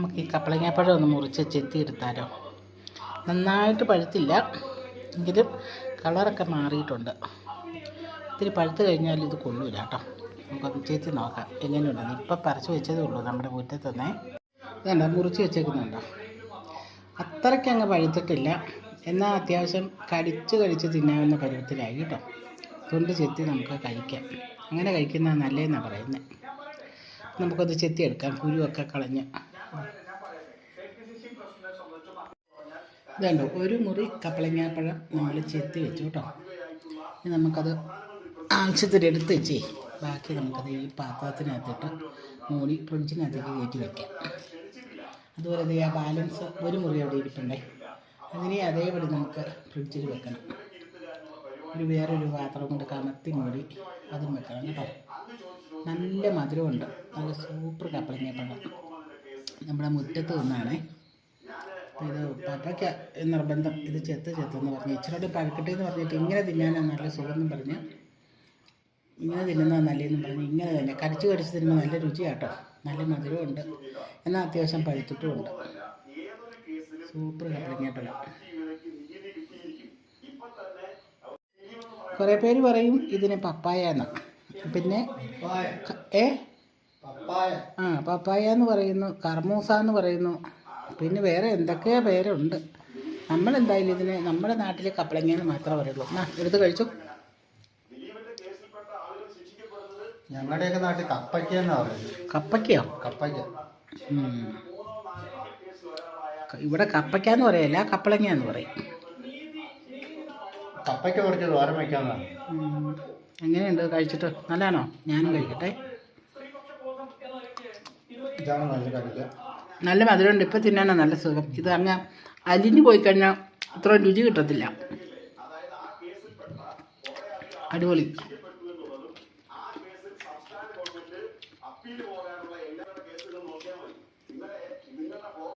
നമുക്ക് ഈ കപ്പളങ്ങാപ്പഴം ഒന്ന് മുറിച്ച് ചെത്തി എടുത്താലോ നന്നായിട്ട് പഴുത്തില്ല. എങ്കിലും കളറൊക്കെ മാറിയിട്ടുണ്ട്. ഇത്തിരി പഴുത്ത് കഴിഞ്ഞാൽ ഇത് കൊള്ളൂല കേട്ടോ. നമുക്കൊന്ന് ചെത്തി നോക്കാം. എങ്ങനെയുണ്ടെന്ന് ഇപ്പം പറിച്ച് വെച്ചതേ ഉള്ളൂ നമ്മുടെ മുറ്റത്ത് തന്നെ ഇതല്ല മുറിച്ച് വെച്ചേക്കുന്നുണ്ടോ? അത്രയ്ക്ക് അങ്ങ് പഴുത്തിട്ടില്ല. എന്നാൽ അത്യാവശ്യം കടിച്ച് കടിച്ച് തിന്നാവുന്ന പരുവത്തിലായി കേട്ടോ. തൊണ്ട് ചെത്തി നമുക്ക് കഴിക്കാം. അങ്ങനെ കഴിക്കുന്നത് നല്ലതെന്നാണ് പറയുന്നത്. നമുക്കത് ചെത്തിയെടുക്കാം. കുരുവൊക്കെ കളഞ്ഞ്. ഇതുണ്ടോ? ഒരു മുറി കപ്പളങ്ങാപ്പഴം നമ്മൾ ചെത്തി വെച്ചു കേട്ടോ. ഇനി നമുക്കത് ആവശ്യത്തിന് എടുത്ത് വെച്ചേ. ബാക്കി നമുക്കത് ഈ പാത്രത്തിനകത്തിട്ട് മൂടി ഫ്രിഡ്ജിനകത്തേക്ക് കയറ്റി വയ്ക്കാം അതുപോലെ തന്നെ ആ ബാലൻസ് ഒരു മുറി അവിടെ ഇരിപ്പുണ്ടേ. അതിനെ അതേപടി നമുക്ക് ഫ്രിഡ്ജിൽ വെക്കണം. ഒരു വേറൊരു പാത്രം കൊണ്ട് കമത്തി മൂടി അതും വെക്കണം കേട്ടോ. നല്ല മധുരമുണ്ട്. നല്ല സൂപ്പർ കപ്പളങ്ങപ്പഴം. നമ്മുടെ മുറ്റത്ത് നിന്നാണേ. ഇത് പപ്പയ്ക്ക് നിർബന്ധം ഇത് ചെത്ത് ചെത്തെന്ന് പറഞ്ഞു. ഇച്ചിരി പഴുക്കട്ടെ എന്ന് പറഞ്ഞിട്ട് ഇങ്ങനെ തിന്നാനാണ് നല്ല സുഖമെന്നും പറഞ്ഞ്. ഇങ്ങനെ തിന്നുന്നത് നല്ലതെന്നും പറഞ്ഞു. ഇങ്ങനെ തന്നെ കടിച്ച് കടിച്ച് തിന്നുമ്പോൾ നല്ല രുചിയാട്ടോ. നല്ല മധുരമുണ്ട് എന്നാൽ അത്യാവശ്യം പഴുത്തിട്ടുമുണ്ട് സൂപ്പർ കപ്പളങ്ങപ്പഴം കുറേ പേര് പറയും ഇതിന് പപ്പായ എന്ന്. പിന്നെ ഏ? ആ പപ്പായ എന്ന് പറയുന്നു കർമൂസ എന്ന് പറയുന്നു. പിന്നെ വേറെ എന്തൊക്കെയോ പേരുണ്ട്. നമ്മളെന്തായാലും ഇതിന് നമ്മുടെ നാട്ടിൽ കപ്പളങ്ങയെന്ന് മാത്രമേ പറയുള്ളൂ. എന്നാ എടുത്ത് കഴിച്ചു. ഞങ്ങളുടെയൊക്കെ നാട്ടിൽ കപ്പയ്ക്ക എന്നാ പറയുന്നത്. കപ്പയ്ക്കയോ? കപ്പയ്ക്ക. ഇവിടെ കപ്പയ്ക്കാന്ന് പറയല്ല കപ്പളങ്ങയെന്ന് പറയും. കപ്പയ്ക്ക കുറച്ച് ദൂരം വയ്ക്കാന്നാണ്. എങ്ങനെയുണ്ട്? കഴിച്ചിട്ട്? നല്ലതാണോ? ഞാനും കഴിക്കട്ടെ. ഇതാണ് നല്ല കടല. നല്ല മധുരമുണ്ട്. ഇപ്പം തിന്നാനാണ് നല്ല സുഖം. ഇത് അങ്ങ് അലിഞ്ഞു പോയി കഴിഞ്ഞാൽ അത്ര രുചി കിട്ടത്തില്ല. അടിപൊളി.